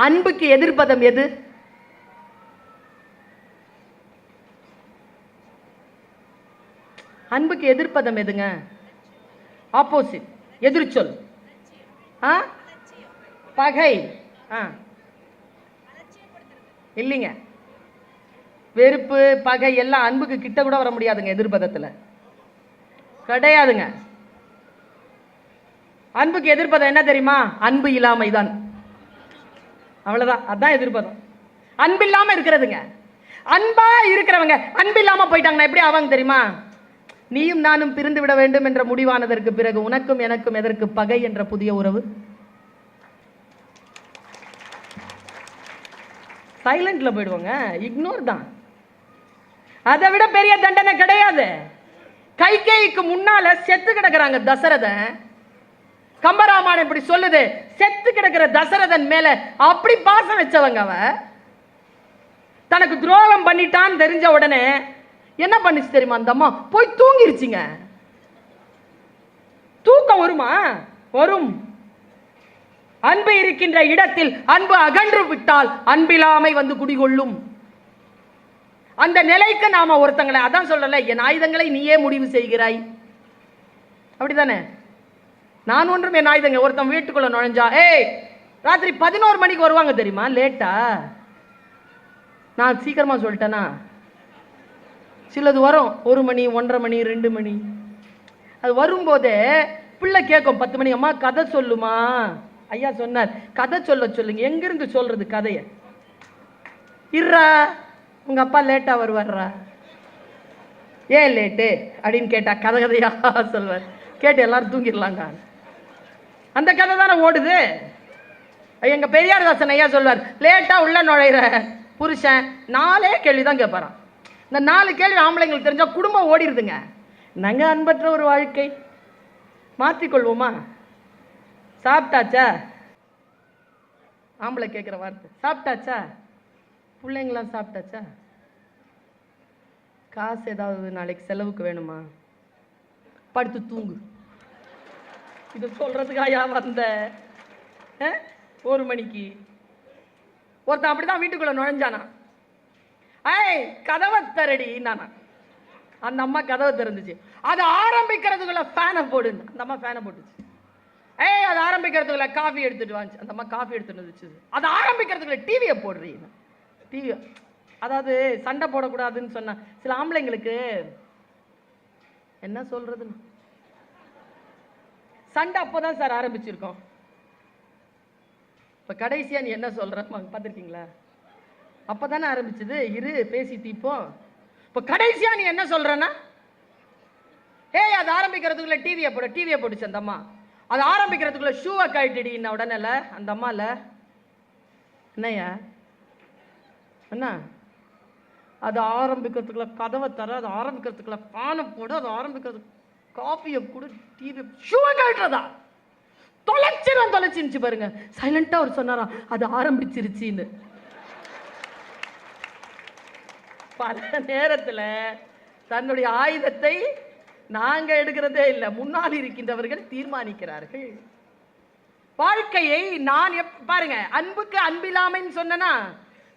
அன்புக்கு எதிர்ப்பதம் எது? அன்புக்கு எதிர்ப்பதம் எதுங்க? ஆப்போசிட் எதிர்ச்சொல். ஆ? பகை. ஆ. இல்லைங்க. வெறுப்பு பகை எல்லாம் அன்புக்கு கிட்ட கூட வர முடியாதுங்க எதிர்பதத்தில் கிடையாதுங்க. அன்புக்கு எதிர்ப்பதம் என்ன தெரியுமா? அன்பு இல்லாமை தான் அவ்வளோதான் அதான் எதிர்பார்த்தோம். அன்பு இருக்கிறதுங்க. அன்பா இருக்கிறவங்க அன்பில்லாமல் போயிட்டாங்கன்னா எப்படி ஆவாங்க தெரியுமா? நீயும் நானும் பிரிந்து விட வேண்டும் என்ற முடிவானதற்கு பிறகு உனக்கும் எனக்கும் எதற்கு பகை என்ற புதிய உறவு? சைலண்ட்ல போயிடுவாங்க. இக்னோர் தான். அதை விட பெரிய தண்டனை கிடையாது. கைகேய்க்கு முன்னால செத்து கிடக்குறாங்க தசரதன். கம்பராமாயணம் இப்படி சொல்லுது. செத்து கிடக்கிற தசரதன் மேல அப்படி பாசம் வச்சவங்க அவ தனக்கு துரோகம் பண்ணிட்டான்னு தெரிஞ்ச உடனே என்ன பண்ணிச்சு தெரியுமா அந்த அம்மா? போய் தூங்கிருச்சுங்க. தூக்கம் வருமா? வரும். அன்பு இருக்கின்ற இடத்தில் அன்பு அகன்று விட்டால் அன்பிலாமை வந்து குடிகொள்ளும். அந்த நிலைக்கு நாம ஒருத்தங்களை அதான் சொல்லல என் ஆயுதங்களை நீயே முடிவு செய்கிறாய். அப்படிதானே? நான் ஒன்றும் என் ஆயுதங்க ஒருத்தன் வீட்டுக்குள்ள நுழைஞ்சா ஏய் ராத்திரி பதினோரு மணிக்கு வருவாங்க தெரியுமா? லேட்டா? நான் சீக்கிரமா சொல்லிட்டேனா? சிலது வரும். ஒரு மணி ஒன்றரை மணி ரெண்டு மணி. அது வரும்போதே பிள்ளை கேட்கும் பத்து மணி அம்மா கதை சொல்லுமா? ஐயா சொன்னார். கதை சொல்ல சொல்லுங்க. எங்கிருந்து சொல்றது கதையை? இருறா உங்க அப்பா லேட்டா வருவார்ரா. ஏன் லேட்டு? அப்படின்னு கேட்டா கதை கதையா? சொல்வார். கேட்டு எல்லாரும் தூங்கிடலாங்க அந்த கதை தானே ஓடுது? எங்கள் பெரியார் தாசன் ஐயா சொல்வார் லேட்டாக உள்ள நுழையிற புருஷன். நாலே கேள்வி தான் கேட்பாரான் இந்த நாலு கேள்வி ஆம்பளைங்களுக்கு தெரிஞ்சால் குடும்பம் ஓடிடுதுங்க நாங்கள் அன்பற்ற ஒரு வாழ்க்கை. மாற்றிக்கொள்வோமா சாப்பிட்டாச்சா? ஆம்பளை கேட்குற வார்த்தை. சாப்பிட்டாச்சா? பிள்ளைங்களாம் சாப்பிட்டாச்சா? காசு ஏதாவது நாளைக்கு செலவுக்கு வேணுமா? படுத்து தூங்கு. இது சொல்கிறதுக்காயா வந்த? ஆ? ஒரு மணிக்கு. ஒருத்தன் அப்படி தான் வீட்டுக்குள்ளே நுழைஞ்சானா? ஏய் கதவை தரடி நானா அந்த அம்மா கதவை திறந்துச்சு. அது ஆரம்பிக்கிறதுக்குள்ள ஃபேனை போடுன்னு. அந்த அம்மா ஃபேனை போட்டுச்சு. ஏய் அது ஆரம்பிக்கிறதுக்குள்ள காஃபி எடுத்துட்டு வாங்க அந்த அம்மா காஃபி எடுத்துட்டு வந்துச்சு. அது ஆரம்பிக்கிறதுக்குள்ள டிவியை போடுறீங்க டிவி அதாவது சண்டை போடக்கூடாதுன்னு சொன்னா சில ஆம்பளைங்களுக்கு என்ன சொல்றதுன்னு? சண்டை அப்போ தான் சார் ஆரம்பிச்சிருக்கோம். இப்போ கடைசியாக நீ என்ன சொல்ற? பார்த்துருக்கீங்களா? அப்பதானே ஆரம்பிச்சது. இரு பேசி தீப்போம் இப்போ கடைசியாக நீ என்ன சொல்றன்னா ஏய் அது ஆரம்பிக்கிறதுக்குள்ளே டிவியை போட டிவியை போட்டுச்சு அந்த அம்மா அது ஆரம்பிக்கிறதுக்குள்ளே ஷூவை உடனே இல்லை அந்த இல்லை அண்ணயா என்ன அது ஆரம்பிக்கிறதுக்குள்ள கதவை தர அது ஆரம்பிக்கிறதுக்குள்ள பானை போடு அது ஆரம்பிக்கிறதுக்கு காஃபியை கூட டிவி ஷூவை கழட்டுறதா? தொலைச்சிரும் தொலைச்சிருச்சு பாருங்க. சைலண்டாக அவர் சொன்னாராம் அது ஆரம்பிச்சிருச்சின்னு. பல நேரத்தில் தன்னுடைய ஆயுதத்தை நாங்கள் எடுக்கிறதே இல்லை முன்னால் இருக்கின்றவர்கள் தீர்மானிக்கிறார்கள். வாழ்க்கையை நான் எப் பாருங்க அன்புக்கு அன்பில்லாமைன்னு சொன்னனா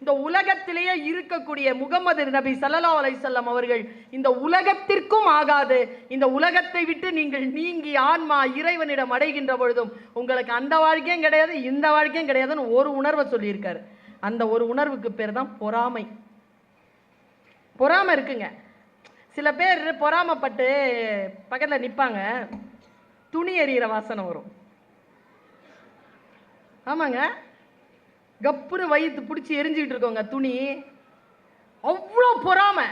இந்த உலகத்திலேயே இருக்கக்கூடிய முகமது நபி சல்லா அலைஹி அவர்கள் இந்த உலகத்திற்கும் ஆகாது. இந்த உலகத்தை விட்டு நீங்கள் நீங்கி ஆன்மா இறைவனிடம் அடைகின்ற பொழுதும் உங்களுக்கு அந்த வாழ்க்கையும் கிடையாது இந்த வாழ்க்கையும் கிடையாதுன்னு ஒரு உணர்வை சொல்லியிருக்காரு. அந்த ஒரு உணர்வுக்கு பேர் தான் பொறாமை. பொறாமை இருக்குங்க. சில பேர் பொறாமைப்பட்டு பக்கத்தில் நிற்பாங்க துணி எறிகிற வாசனை வரும். ஆமாங்க. கப்புன்னு வயிற்று பிடிச்சி எரிஞ்சுக்கிட்டு இருக்கோங்க துணி. அவ்வளோ பொறாமை.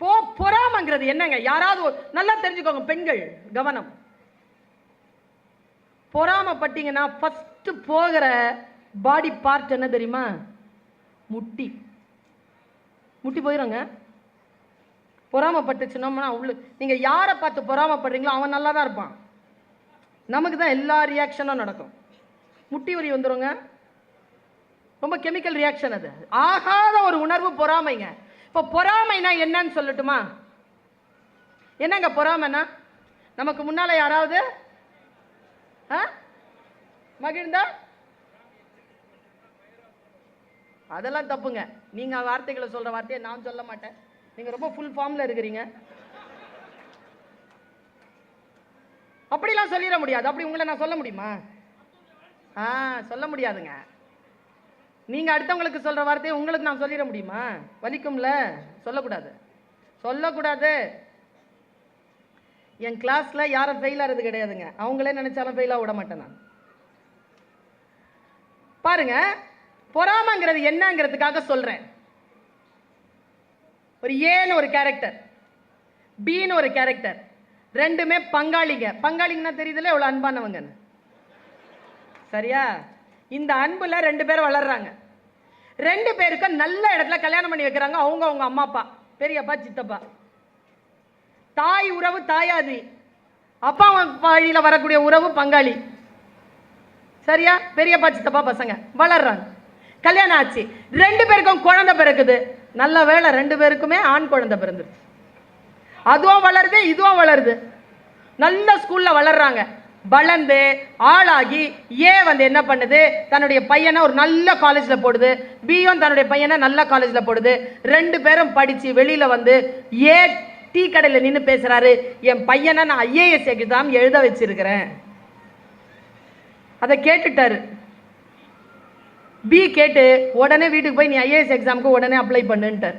போ பொறாமைங்கிறது என்னங்க? யாராவது நல்லா தெரிஞ்சுக்கோங்க பெண்கள் கவனம். பொறாமைப்பட்டீங்கன்னா ஃபஸ்ட்டு போகிற பாடி பார்ட் என்ன தெரியுமா? முட்டி. முட்டி போயிடுங்க பொறாமப்பட்டுச்சுனோம்னா உள்ள நீங்கள் யாரை பார்த்து பொறாமப்படுறீங்களோ அவன் நல்லா தான் இருப்பான். நமக்கு தான் எல்லா ரியாக்ஷனும் நடக்கும். முட்டி வரி வந்துருங்க. ரொம்ப கெமிக்கல் ரியாக்ஷன் அது. ஆகாத ஒரு உணர்வு பொறாமைங்க. இப்போ பொறாமைனா என்னன்னு சொல்லட்டுமா? என்னங்க பொறாமைனா? நமக்கு முன்னால் யாராவது ஆ? மகிழ்ந்தா? அதெல்லாம் தப்புங்க. நீங்கள் வார்த்தைகளை சொல்கிற வார்த்தையை நான் சொல்ல மாட்டேன். நீங்கள் ரொம்ப ஃபுல் ஃபார்மில் இருக்கிறீங்க. அப்படிலாம் சொல்லிட முடியாது. அப்படி உங்களை நான் சொல்ல முடியுமா? ஆ சொல்ல முடியாதுங்க. நீங்கள் அடுத்தவங்களுக்கு சொல்கிற வார்த்தையை உங்களுக்கு நான் சொல்லிட முடியுமா? வலிக்கும்ல? சொல்லக்கூடாது. சொல்லக்கூடாது. என் கிளாஸில் யாரும் ஃபெயில் ஆகிறது கிடையாதுங்க. அவங்களே நினச்சாலும் ஃபெயிலாக விட மாட்டேன் நான். பாருங்க பொறாமைங்கிறது என்னங்கிறதுக்காக சொல்கிறேன் ஒரு ஏன்னு ஒரு கேரக்டர் பின்னு ஒரு கேரக்டர் ரெண்டுமே பங்காளிங்க. பங்காளிங்கன்னா தெரியுதுல எவ்வளோ அன்பானவங்கன்னு. சரியா? இந்த அன்புல ரெண்டு பேரும் வளர்றாங்க. ரெண்டு பேருக்கும் நல்ல இடத்துல கல்யாணம் பண்ணி வைக்கிறாங்க அவங்க அவங்க அம்மா அப்பா. பெரியப்பா சித்தப்பா. தாய் உறவு தாயாதி. அப்பா வழியில் வரக்கூடிய உறவு பங்காளி. சரியா? பெரியப்பா சித்தப்பா பசங்க. வளர்றாங்க. கல்யாணம் ஆச்சு. ரெண்டு பேருக்கும் குழந்தை பிறக்குது. நல்ல வேலை ரெண்டு பேருக்குமே ஆண் குழந்தை பிறந்துருச்சு. அதுவும் வளருது இதுவும் வளருது. நல்ல ஸ்கூல்ல வளர்றாங்க. வளர்ந்து ஆளாகி ஏ வந்து என்ன பண்ணுது? தன்னுடைய பையனை ஒரு நல்ல காலேஜில் போடுது. பியும் தன்னுடைய பையனை நல்ல காலேஜில் போடுது. ரெண்டு பேரும் படித்து வெளியில் வந்து ஏ டீ கடையில் நின்று பேசுகிறாரு என் பையனை நான் ஐஏஎஸ் எக்ஸாம் எழுத வச்சிருக்கிறேன். அதை கேட்டுட்டாரு. பி கேட்டு உடனே வீட்டுக்கு போய் நீ ஐஏஎஸ் எக்ஸாமுக்கு உடனே அப்ளை பண்ணுன்ட்டார்.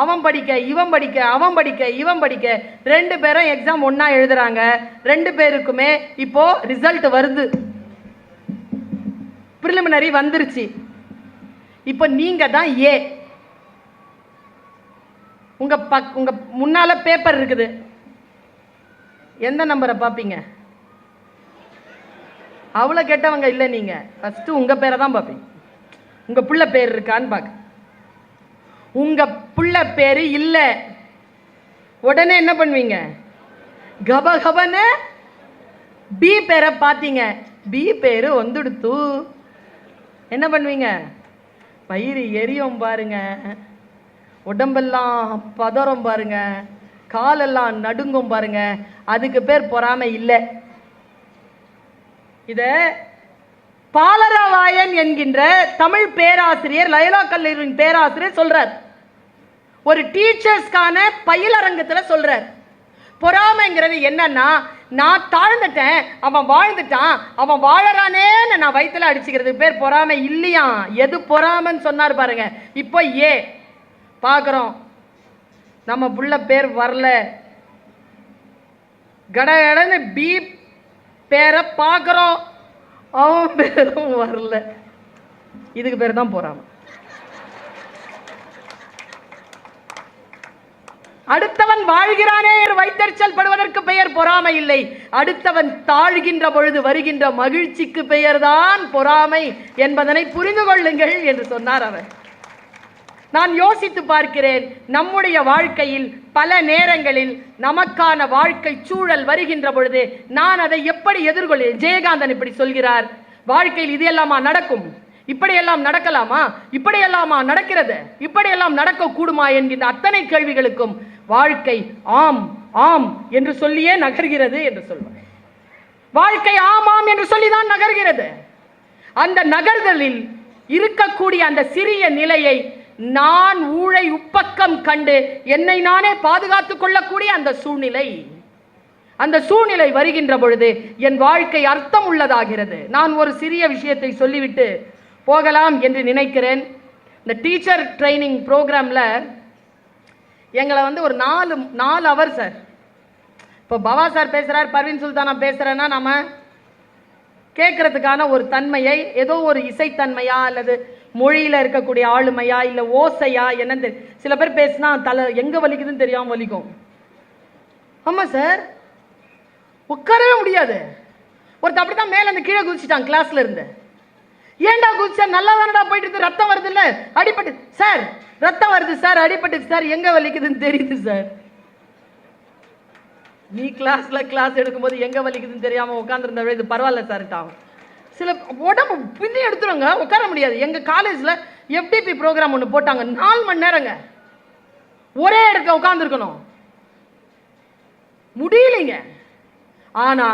அவன் படிக்க இவன் படிக்க அவன் படிக்க இவன் படிக்க. ரெண்டு பேரும் எக்ஸாம் ஒன்றா எழுதுறாங்க. ரெண்டு பேருக்குமே இப்போ ரிசல்ட் வருது. ப்ரிலிமினரி வந்துருச்சு. இப்போ நீங்க தான் ஏ உங்க பக் உங்க முன்னால பேப்பர் இருக்குது. எந்த நம்பரை பார்ப்பீங்க அவ்வளோ கெட்டவங்க இல்லை நீங்கள் ஃபஸ்ட்டு உங்கள் பேரை தான் பார்ப்பீங்க உங்கள் பிள்ளை பேர் இருக்கான்னு பார்க்க உங்கள் புள்ள பேர் இல்லை. உடனே என்ன பண்ணுவீங்க? கப பி பேரை பார்த்தீங்க. பி பேர் வந்துடுத்து. என்ன பண்ணுவீங்க? பயிறு எரியும் பாருங்க. உடம்பெல்லாம் பதறும் பாருங்க. காலெல்லாம் நடுங்கும் பாருங்க. அதுக்கு பேர் பொறாமை இல்லை. இத பாலரவாயன் என்கின்ற தமிழ் பேராசிரியர் லயலா கல்லூரியின் பேராசிரியர் சொல்றார். ஒரு டீச்சர்ஸ்க்கான பயிலரங்கத்தில் சொல்கிறார் பொறாமைங்கிறது என்னன்னா நான் தாழ்ந்துட்டேன் அவன் வாழ்ந்துட்டான் அவன் வாழறானேன்னு நான் வயிற்றுல அடிச்சுக்கிறதுக்கு பேர் பொறாமை இல்லையா? எது பொறாமைன்னு சொன்னார் பாருங்க. இப்போ ஏ பார்க்குறோம் நம்ம புள்ள பேர் வரல. கடகடன்னு பி பேரை பார்க்குறோம் அவன் பேரும் வரல. இதுக்கு பேர் தான் பொறாமை. அடுத்தவன் வாழ்கிறானே என்று வைத்தறிச்சல் படுவதற்கு பெயர் பொறாமை இல்லை. அடுத்தவன் தாழ்கின்ற பொழுது வருகின்ற மகிழ்ச்சிக்கு பெயர்தான் பொறாமை என்பதனை புரிந்து கொள்ளுங்கள் என்று சொன்னார் அவர். நான் யோசித்து பார்க்கிறேன் நம்முடைய வாழ்க்கையில் பல நேரங்களில் நமக்கான வாழ்க்கை சூழல் வருகின்ற பொழுது நான் அதை எப்படி எதிர்கொள்கிறேன் ஜெயகாந்தன் இப்படி சொல்கிறார் வாழ்க்கையில் இது எல்லாமா நடக்கும்? இப்படியெல்லாம் நடக்கலாமா? இப்படியெல்லாமா நடக்கிறது? இப்படியெல்லாம் நடக்க கூடுமா என்கின்ற அத்தனை கேள்விகளுக்கும் வாழ்க்கை ஆம் ஆம் என்று சொல்லியே நகர்கிறது என்று சொல்வார். வாழ்க்கை ஆமாம் என்று சொல்லிதான் நகர்கிறது. அந்த நகர்தலில் இருக்கக்கூடிய அந்த சிறிய நிலையை நான் ஊழை உப்பக்கம் கண்டு என்னை நானே பாதுகாத்துக் கொள்ளக்கூடிய அந்த சூழ்நிலை. அந்த சூழ்நிலை வருகின்ற பொழுது என் வாழ்க்கை அர்த்தம் உள்ளதாகிறது. நான் ஒரு சிறிய விஷயத்தை சொல்லிவிட்டு போகலாம் என்று நினைக்கிறேன். இந்த டீச்சர் ட்ரைனிங் ப்ரோக்ராமில் எங்களை வந்து ஒரு நாலு நாலு அவர் சார் இப்போ பவா சார் பேசுகிறார் பர்வீன் சுல்தானா பேசுகிறேன்னா நம்ம கேட்குறதுக்கான ஒரு தன்மையை ஏதோ ஒரு இசைத்தன்மையா அல்லது மொழியில் இருக்கக்கூடிய ஆளுமையா இல்லை ஓசையா என்னன்னு தெரியும் சில பேர் பேசினா தலை எங்கே வலிக்குதுன்னு தெரியாமல் வலிக்கும். ஆமாம் சார் உட்காரவே முடியாது. ஒருத்தர் அப்படித்தான் மேலே அந்த கீழே குதிச்சிட்டான் கிளாஸில் இருந்து. ஏன்டா சார்? நல்லா தானடா போயிட்டு இருக்கு ரத்தம் வருது இல்லை அடிபட்டு சார் ரத்தம் வருது சார் அடிபட்டு சார். எங்க வலிக்குதுன்னு தெரியுது சார். நீ கிளாஸ்ல கிளாஸ் எடுக்கும்போது எங்க வலிக்குதுன்னு தெரியாம உட்காந்துருந்த இது பரவாயில்ல சார் ஆகும் சில உடம்பு பின்னி எடுத்துருங்க உட்கார முடியாது. எங்க காலேஜ்ல எஃப்டிபி ப்ரோக்ராம் ஒன்று போட்டாங்க. நாலு மணி நேரங்க. ஒரே இடத்துல உட்காந்துருக்கணும் முடியலைங்க. ஆனா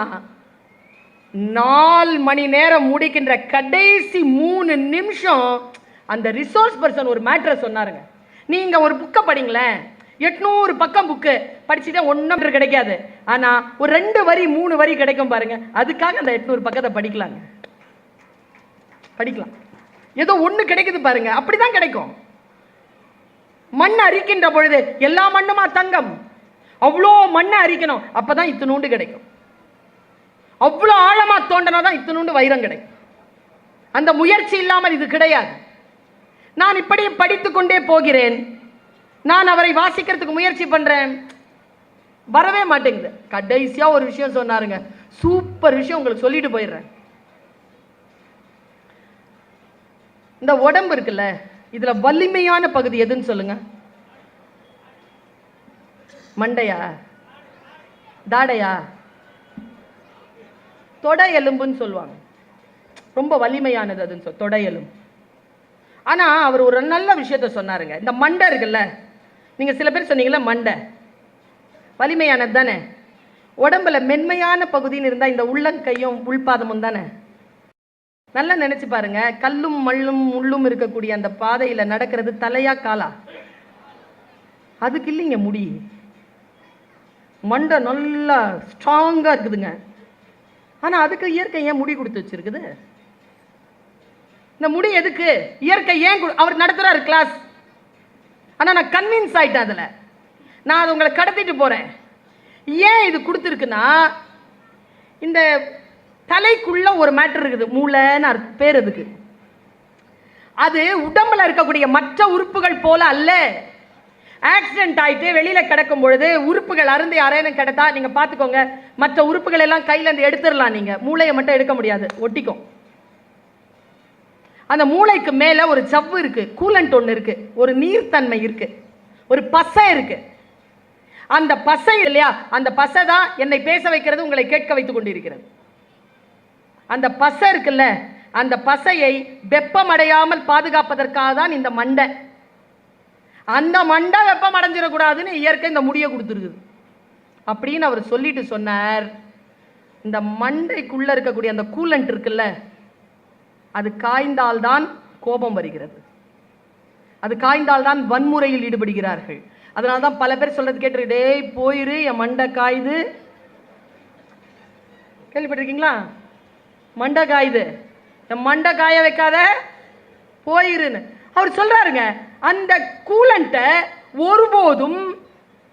நாலு மணி நேரம் முடிக்கின்ற கடைசி மூணு நிமிஷம் அந்த ரிசோர்ஸ் பர்சன் ஒரு மேட்ரை சொன்னாருங்க. நீங்கள் ஒரு புக்கை படிங்களேன். எட்நூறு பக்கம் புக்கு படிச்சுட்டா ஒன்றும் கிடைக்காது. ஆனால் ஒரு ரெண்டு வரி மூணு வரி கிடைக்கும் பாருங்க. அதுக்காக அந்த எட்நூறு பக்கத்தை படிக்கலாங்க. படிக்கலாம். ஏதோ ஒன்று கிடைக்குது பாருங்க. அப்படிதான் கிடைக்கும். மண் அரிக்கின்ற பொழுது எல்லா மண்ணுமா தங்கம்? அவ்வளோ மண்ணை அரிக்கணும். அப்போ தான் இத்தினூண்டு கிடைக்கும். அவ்வளோ ஆழமாக தோண்டனா தான் இத்தனோண்டு வைரம் கிடைக்கும். அந்த முயற்சி இல்லாமல் இது கிடையாது. நான் இப்படி படித்து கொண்டே போகிறேன். நான் அவரை வாசிக்கிறதுக்கு முயற்சி பண்ணுறேன் வரவே மாட்டேங்குது. கடைசியாக ஒரு விஷயம் சொன்னாருங்க. சூப்பர் விஷயம் உங்களுக்கு சொல்லிட்டு போயிடுறேன். இந்த உடம்பு இருக்குல்ல இதில் வலிமையான பகுதி எதுன்னு சொல்லுங்க. மண்டையா? தாடையா? தொட எலும்புன்னு சொல்லுவாங்க. ரொம்ப வலிமையானது அதுன்னு சொல் தொட எலும்பு. ஆனால் அவர் ஒரு நல்ல விஷயத்த சொன்னாருங்க. இந்த மண்டை இருக்குல்ல நீங்கள் சில பேர் சொன்னீங்கல்ல மண்டை. வலிமையானது தானே. உடம்புல மென்மையான பகுதின்னு இருந்தால் இந்த உள்ளங்கையும் உள்பாதமும் தானே. நல்லா நினச்சி பாருங்க கல்லும் மல்லும் முள்ளும் இருக்கக்கூடிய அந்த பாதையில் நடக்கிறது தலையா காலா. அதுக்கு இல்லைங்க முடி. மண்டை நல்லா ஸ்ட்ராங்காக இருக்குதுங்க. ஆனால் அதுக்கு இயற்கை ஏன் முடி கொடுத்து வச்சிருக்குது? இந்த முடி எதுக்கு? இயற்கை ஏன் அவர் நடத்துகிறாரு கிளாஸ் ஆனால் நான் கன்வின்ஸ் ஆகிட்டேன் அதில். நான் அது உங்களை கடத்திட்டு போகிறேன் ஏன் இது கொடுத்துருக்குன்னா இந்த தலைக்குள்ள ஒரு மேட்டர் இருக்குது. மூளைன்னு பேர் அதுக்கு அது உடம்புல இருக்கக்கூடிய மற்ற உறுப்புகள் போல அல்ல. ஆக்சிடென்ட் ஆகிட்டு வெளியில் கிடக்கும் பொழுது உறுப்புகள் அருந்து யாரேனும் கிடத்தா நீங்கள் பார்த்துக்கோங்க. மற்ற உறுப்புகள் எல்லாம் கையிலேருந்து எடுத்துடலாம் நீங்கள் மூளையை மட்டும் எடுக்க முடியாது. ஒட்டிக்கும். அந்த மூளைக்கு மேலே ஒரு சவ்வு இருக்குது கூலண்ட் ஒன்று இருக்குது ஒரு நீர்த்தன்மை இருக்குது ஒரு பசை இருக்குது அந்த பசை இல்லையா? அந்த பசை தான் என்னை பேச வைக்கிறது உங்களை கேட்க வைத்து கொண்டிருக்கிறது. அந்த பசை இருக்குல்ல? அந்த பசையை வெப்பமடையாமல் பாதுகாப்பதற்காக தான் இந்த மண்டை. அந்த மண்டை வெப்பம் அடைஞ்சிடக்கூடாதுன்னு இயற்கை இந்த முடியை கொடுத்துருக்குது. அப்படின்னு அவர் சொல்லிட்டு சொன்னார். இந்த மண்டைக்குள்ளே இருக்கக்கூடிய அந்த கூலண்ட் இருக்குல்ல அது காய்ந்தால்தான் கோபம் வருகிறது. அது காய்ந்தால்தான் வன்முறையில் ஈடுபடுகிறார்கள். அதனால தான் பல பேர் சொல்றது கேட்டு டேய் போயிரு என் மண்டை காயுது. கேள்விப்பட்டிருக்கீங்களா? மண்டை காயுது. என் மண்டை காய வைக்காத போயிருன்னு. அவர் சொல்றாருங்க அந்த கூலண்ட்டை ஒருபோதும்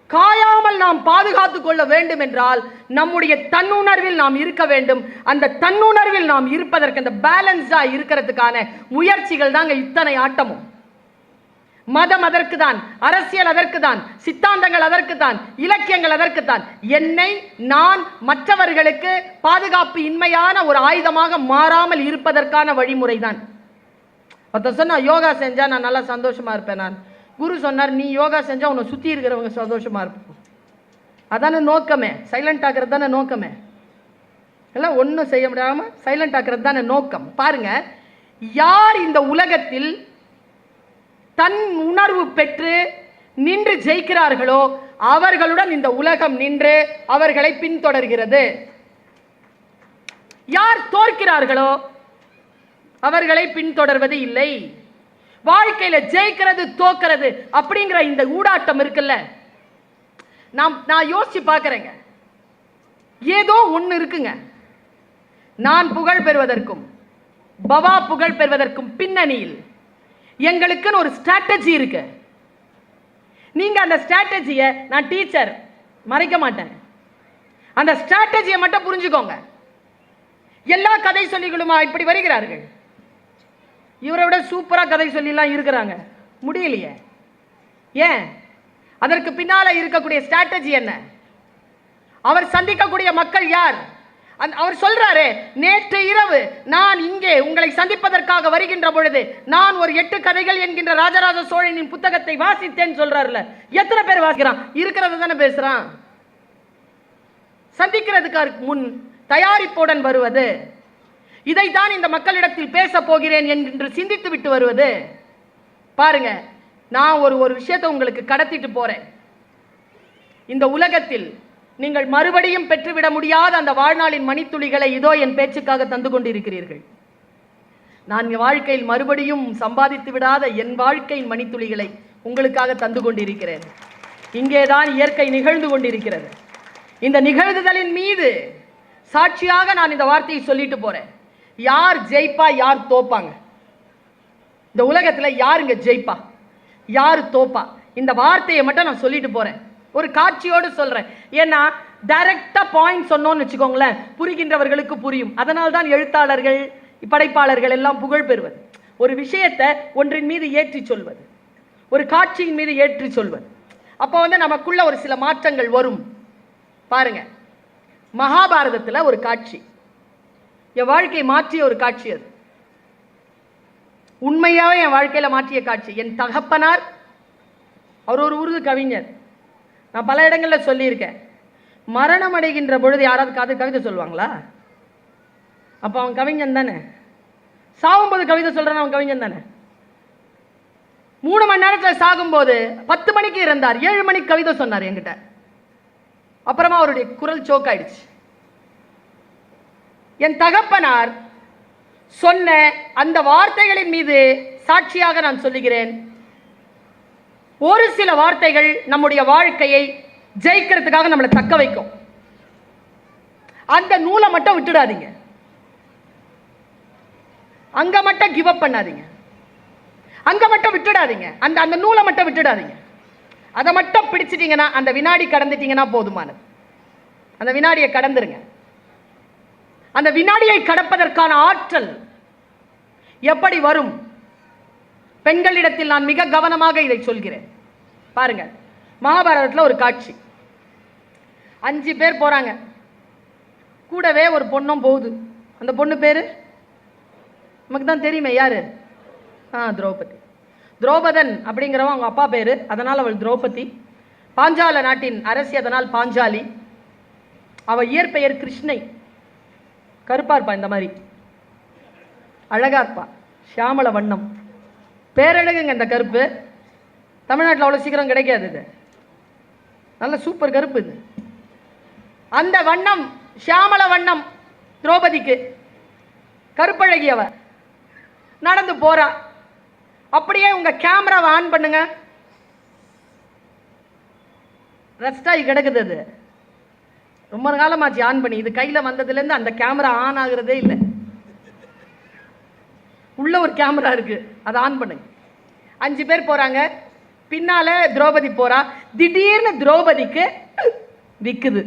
காயாமல் நாம் பாதுகாத்து கொள்ள வேண்டும் என்றால் நம்முடைய தன்னுணர்வில் நாம் இருக்க வேண்டும். அந்த தன்னுணர்வில் நாம் இருப்பதற்கு அந்த பேலன்ஸா இருக்கிறதுக்கான முயற்சிகள் தாங்க இத்தனை ஆட்டமும். மதம் அதற்கு தான் அரசியல் அதற்கு தான் சித்தாந்தங்கள் அதற்கு தான் இலக்கியங்கள் அதற்கு தான் என்னை நான் மற்றவர்களுக்கு பாதுகாப்பு இன்மையான ஒரு ஆயுதமாக மாறாமல் இருப்பதற்கான வழிமுறை தான் ஒருத்தர் சொன்னால் யோகா செஞ்சால் நான் நல்லா சந்தோஷமாக இருப்பேன் நான். குரு சொன்னார் நீ யோகா செஞ்சால் உன்னை சுற்றி இருக்கிறவங்க சந்தோஷமாக இருப்போம் அதானே நோக்கமே. சைலண்ட் ஆக்கிறது தானே நோக்கமே. எல்லாம் ஒன்றும் செய்ய முடியாமல் சைலண்ட் ஆக்கிறது தானே நோக்கம். பாருங்க யார் இந்த உலகத்தில் தன் உணர்வு பெற்று நின்று ஜெயிக்கிறார்களோ அவர்களுடன் இந்த உலகம் நின்று அவர்களை பின்தொடர்கிறது. யார் தோற்கிறார்களோ அவர்களை பின்தொடர்வது இல்லை. வாழ்க்கையில ஜெயிக்கிறது தோக்கிறது அப்படிங்கிற இந்த ஊடாட்டம் இருக்குல்ல. நாம் நான் யோசிச்சு பார்க்குறேங்க. ஏதோ ஒன்று இருக்குங்க. நான் புகழ் பெறுவதற்கும் பவா புகழ் பெறுவதற்கும் பின்னணியில் எங்களுக்குன்னு ஒரு ஸ்ட்ராட்டஜி இருக்கு. நீங்கள் அந்த ஸ்ட்ராட்டஜியை நான் டீச்சர் மறைக்க மாட்டேன். அந்த ஸ்ட்ராட்டஜியை மட்டும் புரிஞ்சுக்கோங்க. எல்லா கதை சொல்லிகளுமா இப்படி வருகிறார்கள்? இவரை விட சூப்பராக கதை சொல்லிலாம் இருக்கிறாங்க. முடியலையே. ஏன்? அதற்கு பின்னால் இருக்கக்கூடிய ஸ்ட்ராட்டஜி என்ன? அவர் சந்திக்கக்கூடிய மக்கள் யார்? அவர் சொல்றாரு நேற்று இரவு நான் இங்கே உங்களை சந்திப்பதற்காக வருகின்ற பொழுது நான் ஒரு எட்டு கதைகள் என்கின்ற ராஜராஜ சோழனின் புத்தகத்தை வாசித்தேன்னு சொல்றாருல. எத்தனை பேர் வாசிக்கிறான்? இருக்கிறது தானே பேசுறான். சந்திக்கிறதுக்கு முன் தயாரிப்புடன் வருவது இதைத்தான் இந்த மக்களிடத்தில் பேச போகிறேன் என்று சிந்தித்து விட்டு வருவது. பாருங்க நான் ஒரு ஒரு விஷயத்தை உங்களுக்கு கடத்திட்டு போறேன். இந்த உலகத்தில் நீங்கள் மறுபடியும் பெற்றுவிட முடியாத அந்த வாழ்நாளின் மணித்துளிகளை இதோ என் பேச்சுக்காக தந்து கொண்டிருக்கிறீர்கள். நான் என் வாழ்க்கையில் மறுபடியும் சம்பாதித்து விடாத என் வாழ்க்கையின் மணித்துளிகளை உங்களுக்காக தந்து கொண்டிருக்கிறேன். இங்கேதான் இயற்கை நிகழ்ந்து கொண்டிருக்கிறது. இந்த நிகழ்வுகளின் மீது சாட்சியாக நான் இந்த வார்த்தையை சொல்லிட்டு போறேன். யார் ஜெயிப்பா யார் தோப்பாங்க? இந்த உலகத்தில் யாருங்க ஜெயிப்பா? யார் தோப்பா? இந்த வார்த்தையை மட்டும் நான் சொல்லிட்டு போகிறேன் ஒரு காட்சியோடு சொல்கிறேன் ஏன்னா டைரக்டாக பாயிண்ட் சொன்னோன்னு வச்சுக்கோங்களேன் புரிகின்றவர்களுக்கு புரியும். அதனால் தான் எழுத்தாளர்கள் படைப்பாளர்கள் எல்லாம் புகழ் பெறுவது. ஒரு விஷயத்தை ஒன்றின் மீது ஏற்றி சொல்வது. ஒரு காட்சியின் மீது ஏற்றி சொல்வது. அப்போ வந்து நமக்குள்ள ஒரு சில மாற்றங்கள் வரும். பாருங்க. மகாபாரதத்தில் ஒரு காட்சி. என் வாழ்க்கையை மாற்றிய ஒரு காட்சி அது. உண்மையாவே என் வாழ்க்கையில் மாற்றிய காட்சி. என் தகப்பனார் அவர் ஒரு உருது கவிஞர். நான் பல இடங்களில் சொல்லியிருக்கேன். மரணம் அடைகின்ற பொழுது யாராவது காது கவிதை சொல்லுவாங்களா? அப்போ அவன் கவிஞன் தானே? சாகும்போது கவிதை சொல்கிறேன்னு அவன் கவிஞன் தானே? மூணு மணி நேரத்தில் சாகும்போது பத்து மணிக்கு இருந்தார். ஏழு மணிக்கு கவிதை சொன்னார் என்கிட்ட. அப்புறமா அவருடைய குரல் சோக்காயிடுச்சு என் தகப்பனார் சொன்ன அந்த வார்த்தைகளின் மீது சாட்சியாக நான் சொல்லுகிறேன். ஒரு சில வார்த்தைகள் நம்முடைய வாழ்க்கையை ஜெயிக்கிறதுக்காக நம்மளை தக்க வைக்கும். அந்த நூலை மட்டும் விட்டுடாதீங்க. அங்க மட்டும் கிவ் அப் பண்ணாதீங்க. அங்க மட்டும் விட்டுடாதீங்க. அந்த அந்த நூலை மட்டும் விட்டுடாதீங்க. அதை மட்டும் பிடிச்சிட்டீங்கன்னா அந்த வினாடி கடந்துட்டீங்கன்னா போதுமானது. அந்த வினாடியை கடந்துருங்க. அந்த வினாடியை கடப்பதற்கான ஆற்றல் எப்படி வரும்? பெண்களிடத்தில் நான் மிக கவனமாக இதை சொல்கிறேன். பாருங்க மகாபாரதத்தில் ஒரு காட்சி. அஞ்சு பேர் போறாங்க. கூடவே ஒரு பொண்ணும் போகுது. அந்த பொண்ணு பேரு? நமக்கு தான் தெரியுமே யாரு? ஆ திரௌபதி. திரௌபதன் அப்படிங்கிறவன் அவங்க அப்பா பேரு. அதனால் அவள் திரௌபதி. பாஞ்சால நாட்டின் அரசி அதனால் பாஞ்சாலி. அவள் இயற்பெயர் கிருஷ்ணை. கருப்பா இருப்பா இந்த மாதிரி. அழகா இருப்பா சியாமல வண்ணம். பேரழகுங்க இந்த கருப்பு. தமிழ்நாட்டில் அவ்வளோ சீக்கிரம் கிடைக்காது இது. நல்ல சூப்பர் கருப்பு இது. அந்த வண்ணம் சியாமல வண்ணம் திரௌபதிக்கு. கருப்பழகியவ. நடந்து போறா. அப்படியே உங்க கேமராவை ஆன் பண்ணுங்க. ரெஸ்ட் ஆகி கிடக்குது அது. ரொம்ப காலமாச்சு ஆன் பண்ணி. இது கையில் வந்ததுலேருந்து அந்த கேமரா ஆன் ஆகுறதே இல்லை. உள்ள ஒரு கேமரா இருக்கு. அதை ஆன் பண்ணுங்க அஞ்சு பேர் போறாங்க. பின்னால திரௌபதி போறா. திடீர்னு திரௌபதிக்கு விற்குது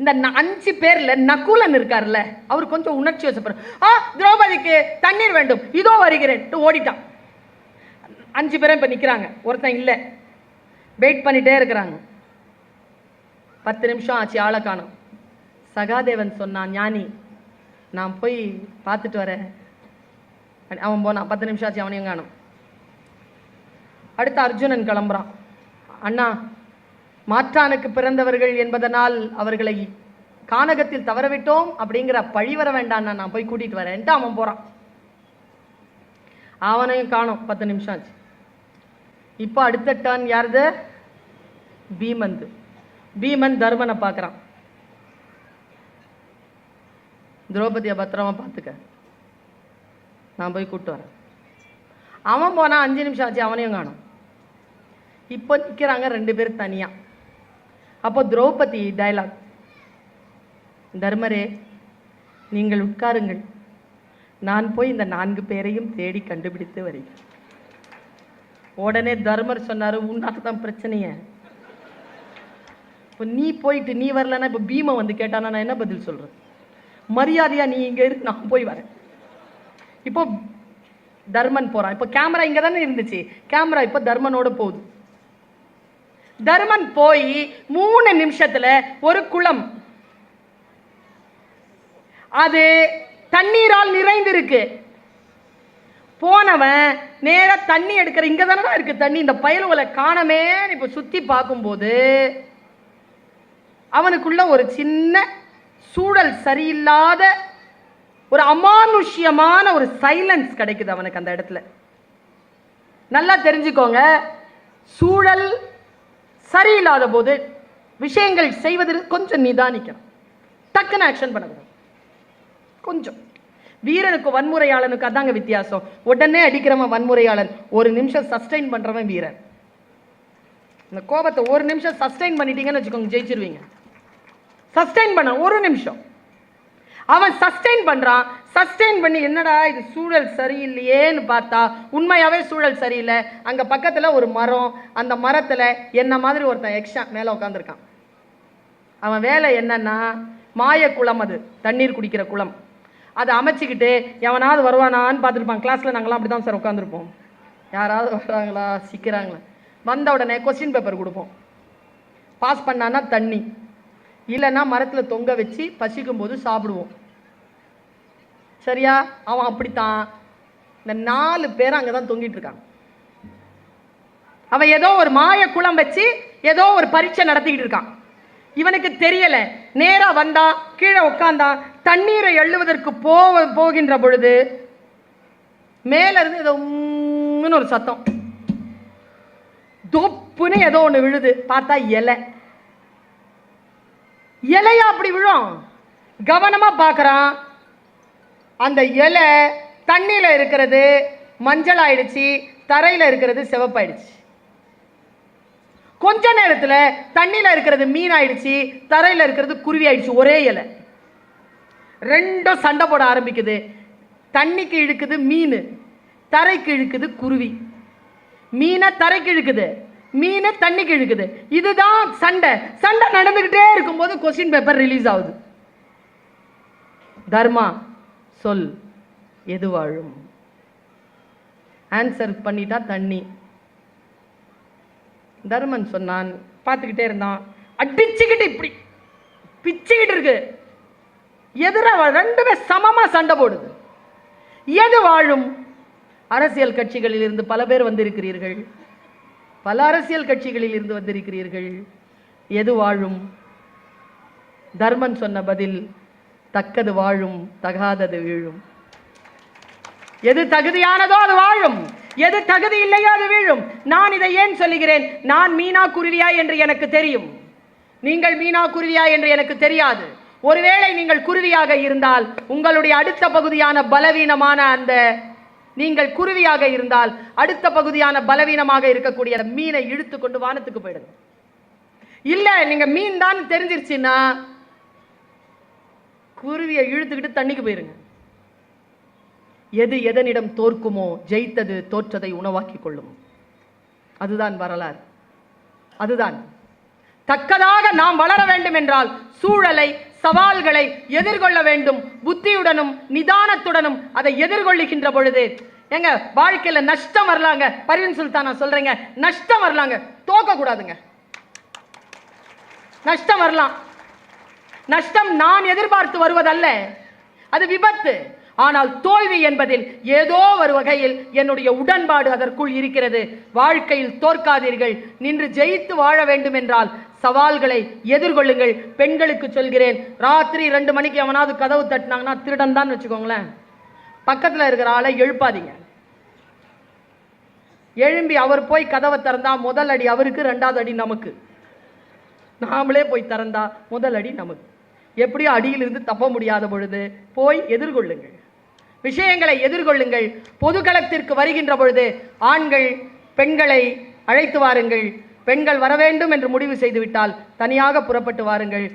இந்த அஞ்சு பேர்ல நகுலன் இருக்கார்ல அவர் கொஞ்சம் உணர்ச்சி வசப்படுற ஆ திரௌபதிக்கு தண்ணீர் வேண்டும். இதோ வருகிறேன். ஓடிட்டான். அஞ்சு பேரும் இப்போ நிற்கிறாங்க ஒருத்தன் இல்லை. வெயிட் பண்ணிட்டே இருக்கிறாங்க. பத்து நிமிஷம் ஆச்சு ஆளை காணும். சகாதேவன் சொன்னான் ஞானி நான் போய் பார்த்துட்டு வரேன். அவன் போனான். பத்து நிமிஷம் ஆச்சு அவனையும் காணோம். அடுத்து அர்ஜுனன் கிளம்புறான். அண்ணா மாற்றானுக்கு பிறந்தவர்கள் என்பதனால் அவர்களை கானகத்தில் தவறவிட்டோம் அப்படிங்கிற பழி வர வேண்டாம் நான் போய் கூட்டிகிட்டு வரேன்ட்டு அவன் போகிறான் அவனையும் காணும். பத்து நிமிஷம் ஆச்சு. இப்போ அடுத்த டர்ன் யாருது? பீமந்து. பீமன் தர்மனை பார்க்குறான். திரௌபதியை பத்திரமா பார்த்துக்க. நான் போய் கூப்பிட்டு வரேன். அவன் போனா அஞ்சு நிமிஷம் ஆச்சு அவனையும் காணும். இப்போ நிற்கிறாங்க ரெண்டு பேரும் தனியா. அப்போ திரௌபதி டயலாக் தர்மரே நீங்கள் உட்காருங்கள். நான் போய் இந்த நான்கு பேரையும் தேடி கண்டுபிடித்து வருகிறேன். உடனே தர்மர் சொன்னாரு உன்னாக்கு தான் பிரச்சனையை. இப்போ நீ போயிட்டு நீ வரலன்னா இப்போ பீமை வந்து கேட்டானா நான் என்ன பதில் சொல்கிறேன் மரியாதையா நீ இங்கே இருக்கு நான் போய் வரேன். இப்போ தர்மன் போகிறான் இப்போ கேமரா இங்கே தானே இருந்துச்சு. கேமரா இப்போ தர்மனோட போகுது. தர்மன் போய் மூணு நிமிஷத்தில் ஒரு குளம். அது தண்ணீரால் நிறைந்திருக்கு. போனவன் நேராக தண்ணி எடுக்கிற இங்கே தானே இருக்கு தண்ணி. இந்த பயலுகளை காணமே இப்போ சுற்றி பார்க்கும்போது அவனுக்குள்ள ஒரு சின்ன சூழல் சரியில்லாத ஒரு அமானுஷ்யமான ஒரு சைலன்ஸ் கிடைக்குது அவனுக்கு அந்த இடத்துல. நல்லா தெரிஞ்சுக்கோங்க. சூழல் சரியில்லாத போது விஷயங்கள் செய்வதற்கு கொஞ்சம் நிதானிக்கணும். டக்குன்னு ஆக்ஷன் பண்ணக்கூடாது. கொஞ்சம். வீரனுக்கு வன்முறையாளனுக்கு அதாங்க வித்தியாசம். உடனே அடிக்கிறவன் வன்முறையாளன். ஒரு நிமிஷம் சஸ்டைன் பண்ணுறவன் வீரன். இந்த கோபத்தை ஒரு நிமிஷம் சஸ்டைன் பண்ணிட்டீங்கன்னு வச்சுக்கோங்க ஜெயிச்சிருவீங்க. சஸ்டைன் பண்ண ஒரு நிமிஷம். அவன் சஸ்டெயின் பண்ணுறான் சஸ்டெயின் பண்ணி என்னடா இது சூழல் சரியில்லையேன்னு பார்த்தா உண்மையாகவே சூழல் சரியில்லை. அங்கே பக்கத்தில் ஒரு மரம் அந்த மரத்தில் என்ன மாதிரி ஒருத்தன் எக்ஸ்ட்ரா மேலே உட்காந்துருக்கான் அவன் வேலை என்னன்னா மாய குளம் அது தண்ணீர் குடிக்கிற குளம். அதை அமைச்சிக்கிட்டு எவனாவது வருவானான்னு பார்த்துருப்பான். கிளாஸில் நாங்களாம் அப்படி தான் சார் உட்காந்துருப்போம் யாராவது வர்றாங்களா? சிக்கிறாங்களா? வந்த உடனே கொஸ்டின் பேப்பர் கொடுப்போம். பாஸ் பண்ணான்னா தண்ணி. இல்லைன்னா மரத்தில் தொங்க வச்சு பசிக்கும் போது சாப்பிடுவோம். சரியா? அவன் அப்படித்தான். இந்த நாலு பேர் அங்கே தான் தொங்கிட்டு இருக்கான் அவன் ஏதோ ஒரு மாய குளம் வச்சு ஏதோ ஒரு பரீட்சை நடத்திக்கிட்டு இருக்கான். இவனுக்கு தெரியல. நேரா வந்தான் கீழே உட்காந்தான் தண்ணீரை எள்ளுவதற்கு போ போகின்ற பொழுது மேல இருந்து ஏதோ ஒரு சத்தம். தொப்புன்னு ஏதோ ஒன்று விழுது. பார்த்தா இலை. இலையா அப்படி விழும்? கவனமாக பார்க்குறான். அந்த இலை தண்ணியில் இருக்கிறது மஞ்சள் ஆயிடுச்சு தரையில் இருக்கிறது சிவப்பாயிடுச்சு. கொஞ்ச நேரத்தில் தண்ணியில் இருக்கிறது மீன் ஆயிடுச்சு தரையில் இருக்கிறது குருவி ஆயிடுச்சு ஒரே இலை. ரெண்டும் சண்டை போட ஆரம்பிக்குது. தண்ணிக்கு இழுக்குது மீன் தரைக்கு இழுக்குது குருவி. மீனை தரைக்கு இழுக்குது. மீன் தண்ணிக்கு இழுக்குது இதுதான் சண்டை. சண்டை நடந்துக்கிட்டே இருக்கும்போது கொஸ்டின் பேப்பர் ரிலீஸ் ஆகுது. தர்மா சொல். எது வாழும்? ஆன்சர் பண்ணிட்டா தண்ணி. தர்மன் சொன்னான். பார்த்துக்கிட்டே இருந்தான். அடிச்சுக்கிட்டு இப்படி. பிச்சுக்கிட்டு இருக்கு. எதிராக ரெண்டுமே சமமாக சண்டை போடுது. எது வாழும்? அரசியல் கட்சிகளில் இருந்து பல பேர் வந்திருக்கிறீர்கள். பல அரசியல் கட்சிகளில் இருந்து வந்திருக்கிறீர்கள். எது வாழும்? தர்மன் சொன்ன பதில் தக்கது வாழும் தகாதது வீழும். எது தகுதியானதோ அது வாழும். எது தகுதி இல்லையோ அது வீழும். நான் இதை ஏன் சொல்லுகிறேன்? நான் மீனா குருவியா என்று எனக்கு தெரியும். நீங்கள் மீனா குருவியா என்று எனக்கு தெரியாது. ஒருவேளை நீங்கள் குருவியாக இருந்தால் உங்களுடைய அடுத்த பகுதியான பலவீனமான அந்த நீங்கள் குருவியாக இருந்தால் அடுத்த பகுதியான பலவீனமாக இருக்கக்கூடிய அந்த மீனை இழுத்து கொண்டு வானத்துக்கு போயிடுங்க. இல்ல நீங்க மீன் தான் தெரிஞ்சிருச்சுன்னா குருவியை இழுத்துக்கிட்டு தண்ணிக்கு போயிருங்க. எது எதனிடம் தோற்குமோ ஜெயித்தது தோற்றதை உணவாக்கி கொள்ளும். அதுதான் வரலாறு. அதுதான். தக்கதாக நாம் வளர வேண்டும் என்றால் சூழலை சவால்களை எதிர்கொள்ள வேண்டும். புத்தியுடனும் நிதானத்துடனும் அதை எதிர்கொள்ளுகின்ற பொழுது எங்க வாழ்க்கையில நஷ்டம் வரலாங்க. பரிவன் சுல்தான் சொல்றேங்க நஷ்டம் வரலாங்க. தோக்க கூடாதுங்க. நஷ்டம் வரலாம். நஷ்டம் நான் எதிர்பார்த்து வருவதல்ல. அது விபத்து. ஆனால் தோல்வி என்பதில் ஏதோ ஒரு வகையில் என்னுடைய உடன்பாடு அதற்குள் இருக்கிறது. வாழ்க்கையில் தோற்காதீர்கள். நின்று ஜெயித்து வாழ வேண்டும் என்றால் சவால்களை எதிர்கொள்ளுங்கள். பெண்களுக்கு சொல்கிறேன் ராத்திரி ரெண்டு மணிக்கு எவனாவது கதவு தட்டினாங்கன்னா திருடன் தான் வச்சுக்கோங்களேன். பக்கத்தில் இருக்கிற ஆளை எழுப்பாதீங்க. எழும்பி அவர் போய் கதவை திறந்தா முதல் அடி அவருக்கு ரெண்டாவது அடி நமக்கு. நாமளே போய் திறந்தா முதல் அடி நமக்கு. எப்படியோ அடியிலிருந்து தப்ப முடியாத பொழுது போய் எதிர்கொள்ளுங்கள். விஷயங்களை எதிர்கொள்ளுங்கள். பொதுக்களத்திற்கு வருகின்ற பொழுது ஆண்கள் பெண்களை அழைத்து வாருங்கள். பெண்கள் வர வேண்டும் என்று முடிவு செய்துவிட்டால் தனியாக புறப்பட்டு வாருங்கள்.